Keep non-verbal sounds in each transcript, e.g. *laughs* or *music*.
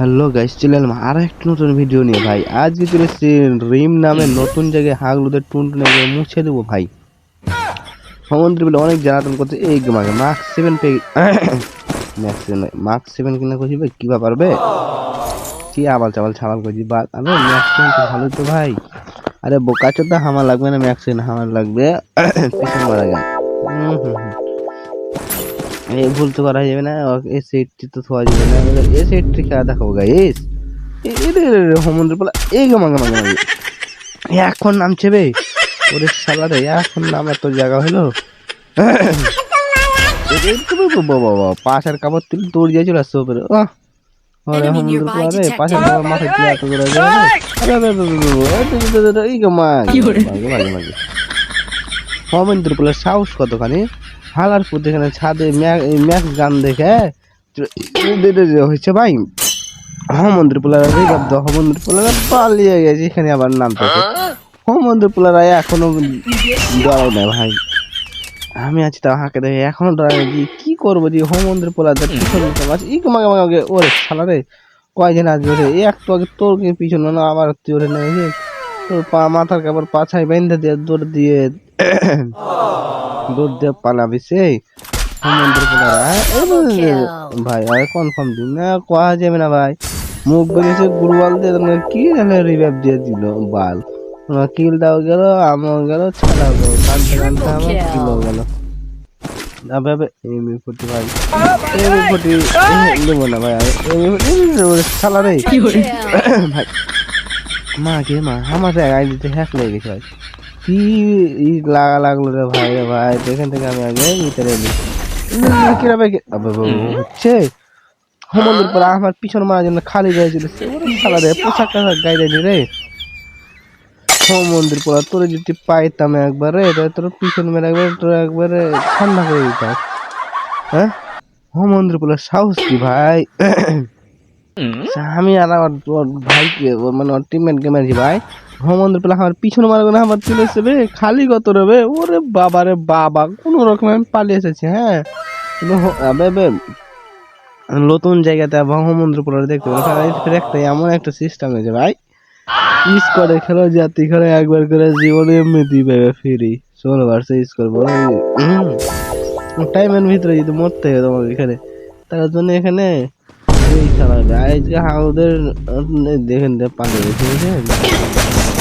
Hello guys, চলে এলাম আর একটা নতুন ভিডিও নিয়ে ভাই। আজকে চলে এসেছি রিম নামে নতুন জায়গায় হাগলুদের টুনটুনে মুছে দেবো ভাই। সমুদ্র বলে অনেক জ্বালাতন করছে, এই মাকে মার্ক সেভেন পে ম্যাক্স সেভেন মার্ক সেভেন কিনা করছি ভাই কিবা পারবে কি আবাল চাবাল ছাবাল করছি বা আরে ম্যাক্স সেভেন তো ভালোই তো ভাই। আরে চোদ্দা হামার লাগবে না ম্যাক্স সেভেন হামার লাগবে। *coughs* পিছন মারা গেল। হুম হুম হুম। এই ভুল তো করা যাবে না এ সেটটি তো থোয়া যাবে না এ সেটটি খেলা দেখাবো গাইস হোমন্দ্র বলা এই গো মাঙ্গা মাঙ্গা মাঙ্গা এখন নামছে বে। ওরে শালা রে এখন নামার তো জায়গা হলো। পাশার কাপড় তুলে দৌড় দিয়ে চলে আসছে উপরে। আহ আরে হোমন্দ্র nearby বলা রে detected. কাপড় মাথায় তুলে এত করে আরে এই গো মা মাগে মাগে মাগে। হোমেন্দ্র বলে সাহস কতখানি? হালার পুত এখানে ছাদে ম্যাক্স গান দেখে হয়েছে ভাই হোমন্দ্র পোলারা হোমন্দ্র পোলারা পালিয়ে গেছে এখানে আবার নাম থাকে হোমন্দ্র পোলারা এখনও ডরাই না ভাই। আমি আছি তাও হাঁকে দেখে এখনও ডরাই না যে কি করব যে হোমন্দ্র পোলাদের পিছনে ই মাগে মাগে ওরে শালা রে কয়দিন আজ ওরে? এই একটু আগে তোর কে পিছনে না আবার তুই ওরে নেই তোর পা মাথার কাপড় পাছায় বেঁধে দিয়ে দৌড় দিয়ে। দৌড় দিয়ে পালাবি সেই সমুদ্র ভাই আর কনফার্ম দিন না কোয়া যাবে না ভাই। মুখ বেরিয়েছে গুরবাল দিয়ে তোমাকে কি জানে রিভাইভ দিয়ে দিল বাল। তোমার কিল দাও গেল আমও গেল ছাড়াও গেল কানতে কানতে আমার কিল গেল। আবে আবে এমনি ফুটি ভাই। এমনি ফুটি দেবো না ভাই এমনি ফুটি শালা রে। *coughs* ভাই। মা কে মা আমার জায়গায় দিতে হ্যাক লেগে গেছে ভাই। কি ই লাগা লাগল রে ভাই রে ভাই? এখান থেকে আমি আগে ভিতরে এলি হচ্ছে? হোমন্দির পর আমার পিছন মারার জন্য খালি গাইছিল খালা রে পোশাক টাশাক গাই দেয়নি রে। হোমন্দির পর তোর যদি পাইতাম একবারে তোর পিছন মেরে একবার তোর একবারে ঠান্ডা করে দিতাম। হ্যাঁ? হোমন্দির পর সাহস কি ভাই? আমি আর আমার ভাইকে মানে ওর টিমমেটকে মেরেছি ভাই। হোমন্দ্র পেলে আমার পিছনে মারবে না, আমার চলে এসে বে খালি কত রবে। ওরে বাবা রে বাবা, কোনো রকমে আমি পালিয়ে এসেছি হ্যাঁ? নতুন জায়গাতে আবার হোমন্দ্র পোলার দেখতে পাবো এমন একটা সিস্টেম আছে ভাই। স্কোয়াডে খেলো, জাতি করে, একবার করে জীবনে এমনি পাবে ফ্রি। ষোলো বারসে স্কোর বলো টাইমের ভিতরে যদি মরতে হবে তোমাকে এখানে, তার জন্য এখানে এই চালাবে আজকে হাউদের, দেখেন পালিয়ে গেছে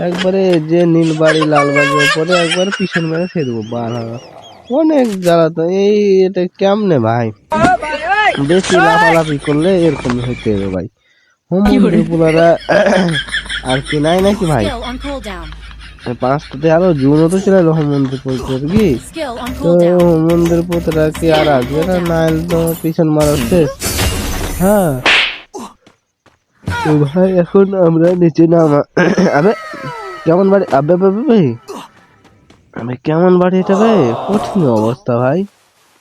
একবারে যে নীল বাড়ি লাল বাড়ির পরে একবার পিছন মেরে খেয়ে দেবো বার হবে অনেক জ্বালা তো এই এটা কেমনে ভাই? বেশি লাফালাফি করলে এরকম হইতে হবে ভাই। হোমপুলারা আর কি নাই নাকি ভাই? পাঁচটাতে আরও জুনও তো ছিল হোমন্দির পরিচয় কি? তো. হোমন্দির পোতরা কি আর আসবে না? নাইল তো পিছন মারা শেষ। হ্যাঁ। তো ভাই এখন আমরা নিচে নামা আবে কেমন বাড়ি? আবে ভাই? আবে কেমন বাড়ি এটা ভাই? কঠিন অবস্থা ভাই।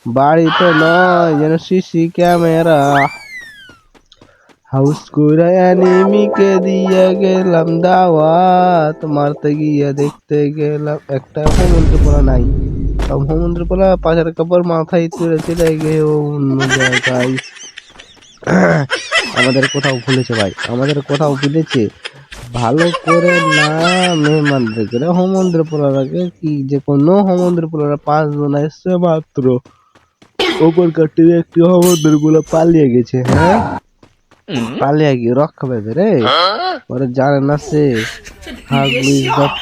বাড়ি তো নয়, যেন সিসি ক্যামেরা। হাউস করে অ্যানিমিকে দিয়ে গেলাম দাওয়াত, মারতে গিয়ে দেখতে গেলাম একটা সমুদ্র পোলা নাই। সমুদ্র পোলা পাশের কাপড় মাথায় তুলে চলে গিয়ে অন্য জায়গায়। *clears throat* আমাদের কোথাও ভুলেছে ভাই, আমাদের কোথাও ভুলেছে ভালো করে না মেহমানদের করে হোমন্দ্র পোলারাকে কি যে কোনো হোমন্দ্র পোলারা পাঁচ জন এসছে মাত্র। ওপর কাটিয়ে একটি হোমন্দ্রগুলো পালিয়ে গেছে হ্যাঁ? পালিয়ে গিয়ে রক্ষা পাবে রে। ওরা জানে না সে হাগলি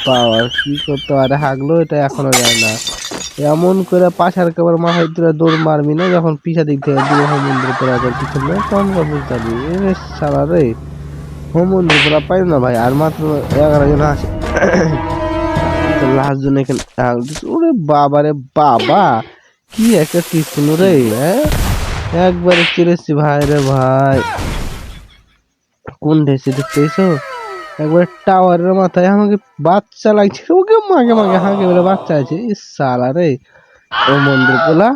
পাওয়ার কি করতে। আরে হাগলো এটা এখনও যায় না। এমন করে পাশার কাবার মাথায় তুলে দৌড় মারবি না, যখন পিছা দিক থেকে দিয়ে হোমন্দ্র পোলা পিছনে কম বুঝতে পারবি। সারা রে। হোমন্দ্র পোলা পাই না ভাই, আর মাত্র এগারো জন আছে। লাস্ট জন এখানে ওরে বাবা রে বাবা, কি একটা কৃষ্ণ রে হ্যাঁ? একবারে চিরেছি ভাই রে ভাই। কোন দেশে দেখতে এসো একবার টাওয়ারের মাথায় আমাকে বাচ্চা লাগছে, ওকে মাগে মাগে হাঁকে বলে বাচ্চা আছে। ইস সালা রে, ও মন্দির পোলা।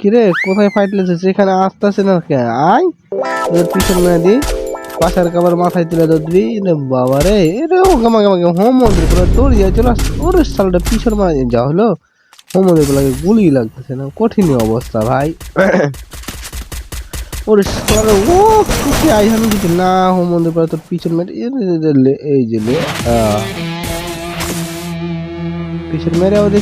কিরে, কোথায় ফাইট লেগেছে? এখানে আসতেছে না কে? আয়, ওদের পিছন মেয়ে দি পাশার কাবার মাথায় তুলে ধরবি রে বাবা রে রে ওকে মাগে হোম মন্দির পোলা দৌড় যায় চলে আসছে ওরে সালটা পিছন মারা যা হলো। হোম মন্দির পোলাকে গুলি লাগতেছে না কঠিন অবস্থা ভাই। *laughs* ওরে সালা ও কুকি আই আমি কিছু না হোম মন্দির পোলা তোর পিছন মেরে এই যে এই যে। পিছন মেরে দেখি।